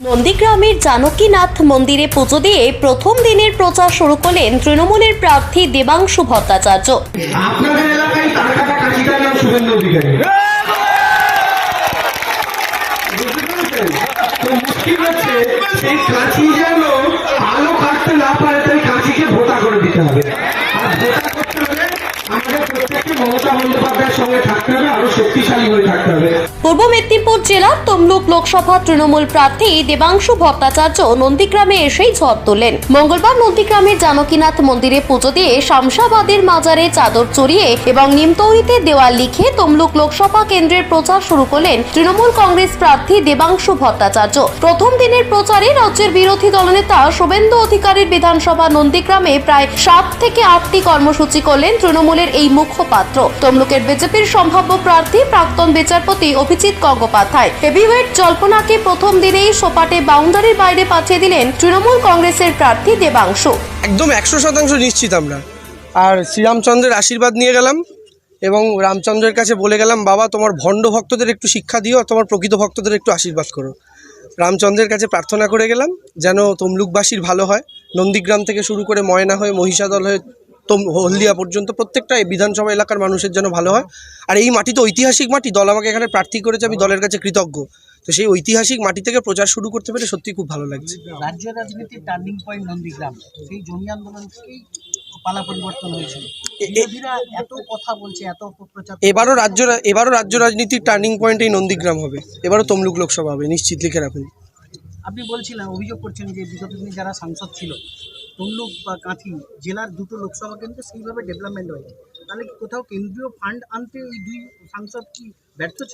নন্দীগ্রামের জানকীনাথ মন্দিরে পুজো দিয়ে প্রথম দিনের প্রচার শুরু করলেন তৃণমূলের প্রার্থী দেবাংশু ভট্টাচার্য। সেই কাঁচি যেন আলো কাটতে না পারে তাই কাঁচিকে ভোটা করে দিতে হবে। পূর্ব মেদিনীপুর জেলার তমলুক লোকসভা তৃণমূল প্রার্থী দেবাংশু ভট্টাচার্য নন্দীগ্রামে এসেই ঝড় তোলেন। মঙ্গলবার নন্দীগ্রামের জানকীনাথ মন্দিরে পুজো দিয়ে শামশাবাদের মাজারে চাদর চড়িয়ে এবং নিমতৌহিতে দেওয়াল লিখে তমলুক লোকসভা কেন্দ্রের প্রচার শুরু করলেন তৃণমূল কংগ্রেস প্রার্থী দেবাংশু ভট্টাচার্য। প্রথম দিনের প্রচারে রাজ্যের বিরোধী দলনেতা শুভেন্দু অধিকারীর বিধানসভা নন্দীগ্রামে প্রায় সাত থেকে আটটি কর্মসূচি করলেন তৃণমূলের এই মুখপাত্র। তমলুকের বিজেপির সম্ভাব্য প্রার্থী প্রাক্তন বিচারপতি অভিজিৎ গঙ্গোপাধ্যায়। হেভিওয়েট জল্পনাকে প্রথম দিনেই সোপাটে বাউন্ডারির বাইরে পাঠিয়ে দিলেন তৃণমূল কংগ্রেসের প্রার্থী দেবাংশু। একদম একশো শতাংশ নিশ্চিত আমরা। আর শ্রীরামচন্দ্রের আশীর্বাদ নিয়ে গেলাম এবং রামচন্দ্রের কাছে বলে গেলাম, বাবা, তোমার ভণ্ড ভক্তদের একটু শিক্ষা দিও আর তোমার প্রকৃত ভক্তদের একটু আশীর্বাদ করো। রামচন্দ্রের কাছে প্রার্থনা করে গেলাম, যেন তমলুকবাসীর ভালো হয়। নন্দীগ্রাম থেকে শুরু করে ময়না হয়ে মহিষাদল হয়ে তম হলদিয়া পর্যন্ত প্রত্যেকটা বিধানসভা এলাকার মানুষের জন্য ভালো হয়। আর এই মাটি তো ঐতিহাসিক মাটি দল আমাকে এখানে প্রার্থী করেছে আমি দলের কাছে কৃতজ্ঞ। তো সেই ঐতিহাসিক মাটি থেকে প্রচার শুরু করতে পেরে সত্যি খুব ভালো লাগছে। রাজ্য রাজনীতির টার্নিং পয়েন্ট নন্দীগ্রাম। সেই জমি আন্দোলন পালা পরিবর্তন হয়েছিল। এবারও রাজ্য এবারও রাজ্য রাজনীতির টার্নিং পয়েন্ট এই নন্দীগ্রাম হবে। এবারও তমলুক লোকসভা হবে নিশ্চিত লিখে রাখুন। আপনি বলছিলেন অভিযোগ করছেন যে বিগত দিনে যারা সাংসদ ছিল তমলুক বা কাঁথি, জেলার দুটো লোকসভা কেন্দ্রে সেইভাবে ডেভেলপমেন্ট হয়নি। তাহলে কি কোথাও কেন্দ্রীয় ফান্ড আনতে এই দুই সাংসদ কি ব্যর্থ ছিল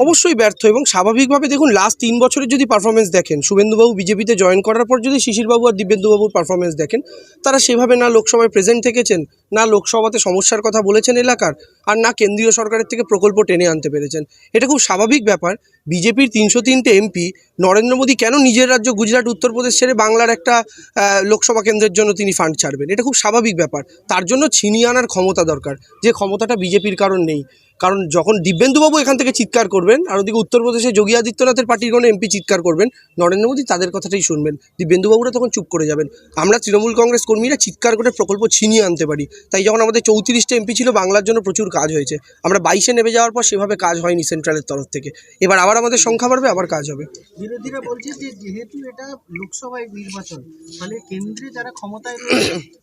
অবশ্যই ব্যর্থ এবং স্বাভাবিকভাবে দেখুন লাস্ট তিন বছরের যদি পারফরমেন্স দেখেন, শুভেন্দুবাবু বিজেপিতে জয়েন করার পর যদি শিশিরবাবু আর দিব্যেন্দুবাবুর পারফরমেন্স দেখেন, তারা সেভাবে না লোকসভায় প্রেজেন্ট থেকেছেন, না লোকসভাতে সমস্যার কথা বলেছেন এলাকার, আর না কেন্দ্রীয় সরকারের থেকে প্রকল্প টেনে আনতে পেরেছেন। এটা খুব স্বাভাবিক ব্যাপার। বিজেপির তিনশো তিনটে এমপি নরেন্দ্র মোদী কেন নিজের রাজ্য গুজরাট, উত্তরপ্রদেশ ছেড়ে বাংলার একটা লোকসভা কেন্দ্রের জন্য তিনি ফান্ড ছাড়বেন? এটা খুব স্বাভাবিক ব্যাপার। তার জন্য ছিনিয়ে আনার ক্ষমতা দরকার। যে ক্ষমতাটা বিজেপির কারণ নেই। কারণ যখন দিব্যেন্দুবাবু এখান থেকে চিৎকার করবেন, আর ওদিকে উত্তরপ্রদেশে যোগী আদিত্যনাথের পার্টির কোনো এমপি চিৎকার করবেন, নরেন্দ্র মোদী তাদের কথাটাই শুনবেন। দিব্যেন্দুবাবুরা তখন চুপ করে যাবেন। আমরা তৃণমূল কংগ্রেস কর্মীরা চিৎকার করে প্রকল্প ছিনিয়ে আনতে পারি। তাই যখন আমাদের চৌত্রিশটা এমপি ছিল, বাংলার জন্য প্রচুর কাজ হয়েছে। আমরা বাইশে নেমে যাওয়ার পর সেভাবে কাজ হয়নি সেন্ট্রালের তরফ থেকে। এবার আবার আমাদের সংখ্যা বাড়বে, আবার কাজ হবে। বিরোধীরা বলছে যে, যেহেতু এটা লোকসভায় নির্বাচন, তাহলে কেন্দ্রে যারা ক্ষমতায়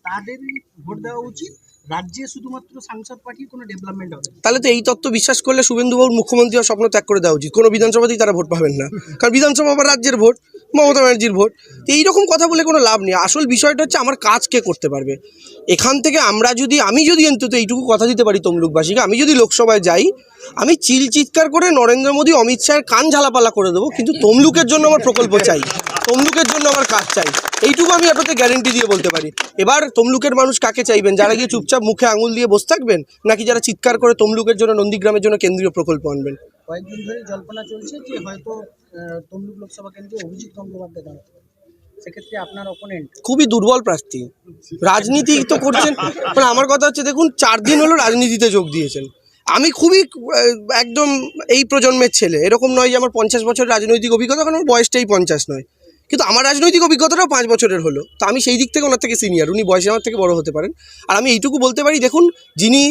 তাদেরই ভোট দেওয়া উচিত। রাজ্যে শুধুমাত্র সাংসদ পার্টির কোনো ডেভেলপমেন্ট হবে তাহলে তো এই তত্ত্ব বিশ্বাস করলে শুভেন্দুবাবুর মুখ্যমন্ত্রী স্বপ্ন ত্যাগ করে দেওয়া উচিত। কোনো বিধানসভাতেই তারা ভোট পাবেন না। কারণ বিধানসভা আবার রাজ্যের ভোট মমতা ব্যানার্জির ভোট। তো এইরকম কথা বলে কোনো লাভ নেই। আসল বিষয়টা হচ্ছে আমার কাজ কে করতে পারবে? এখান থেকে আমরা যদি, আমি যদি অন্তত এইটুকু কথা দিতে পারি তমলুকবাসীকে, আমি যদি লোকসভায় যাই, আমি চিল চিৎকার করে নরেন্দ্র মোদী, অমিত শাহের কান ঝালাপালা করে দেবো, কিন্তু তমলুকের জন্য আমার প্রকল্প চাই। তমলুকের জন্য আমার কাজ চাই। এইটুকু আমি আপনাদের গ্যারেন্টি দিয়ে বলতে পারি। এবার তমলুকের মানুষ কাকে চাইবেন? যারা গিয়ে চুপচাপ মুখে আঙুল দিয়ে বসে থাকবেন? নাকি যারা চিৎকার করে তমলুকের জন্য, নন্দীগ্রামের জন্য কেন্দ্রীয় প্রকল্প আনবেন? কয়েকদিন ধরে জল্পনা চলছে যে হয়তো তমলুক লোকসভা কেন্দ্রে অভিজিৎ গঙ্গোপাধ্যায় দাঁড়াতে। সেক্ষেত্রে আপনার অপোনেন্ট খুবই দুর্বল প্রার্থী। রাজনীতি তো করছেন মানে আমার কথা হচ্ছে দেখুন, চার দিন হলো রাজনীতিতে যোগ দিয়েছেন। আমি খুবই একদম এই প্রজন্মের ছেলে। এরকম নয় যে আমার পঞ্চাশ বছর রাজনৈতিক অভিজ্ঞতা, কারণ আমার বয়সটাই পঞ্চাশ নয়। কিন্তু আমার রাজনৈতিক অভিজ্ঞতাটাও পাঁচ বছরের হলো। তো আমি সেই দিক থেকে ওনার থেকে সিনিয়র উনি বয়সে আমার থেকে বড় হতে পারেন। আর আমি এইটুকু বলতে পারি, দেখুন, যিনি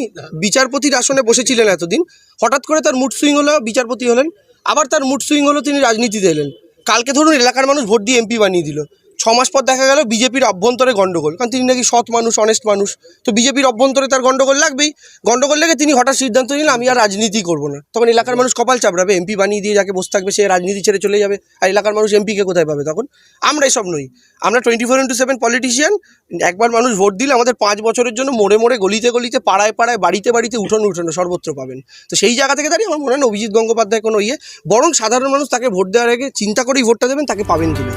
বিচারপতির আসনে বসেছিলেন এতদিন, হঠাৎ করে তার মুড সুইং হলো, বিচারপতি হলেন। আবার তার মুড সুইং হলো, তিনি রাজনীতিতে এলেন। কালকে ধরুন এলাকার মানুষ ভোট দিয়ে এমপি বানিয়ে দিল। ছ মাস পর দেখা গেল বিজেপির অভ্যন্তরে গণ্ডগোল। কারণ তিনি নাকি সৎ মানুষ অনেস্ট মানুষ। তো বিজেপির অভ্যন্তরে তার গন্ডগোল লাগবেই। গন্ডগোল লেগে তিনি হঠাৎ সিদ্ধান্ত নিলেন, আমি আর রাজনীতি করব না। তখন এলাকার মানুষ কপাল চাপড়াবে, এমপি বানিয়ে দিয়ে যাকে বসে থাকবে সে রাজনীতি ছেড়ে চলে যাবে। আর এলাকার মানুষ এমপিকে কোথায় পাবে তখন? আমরা এসব নই। আমরা twenty four into seven politician একবার মানুষ ভোট দিলে আমাদের পাঁচ বছরের জন্য মোড়ে মোড়ে, গলিতে গলিতে, পাড়ায় পাড়ায়, বাড়িতে বাড়িতে উঠোন উঠোন সর্বত্র পাবেন। তো সেই জায়গা থেকে দাঁড়িয়ে আমার মনে হয় অভিজিৎ গঙ্গোপাধ্যায় কোনো ইয়ে বরং সাধারণ মানুষ তাকে ভোট দেওয়ার আগে চিন্তা করেই ভোটটা দেবেন, তাকে পাবেন কিনা।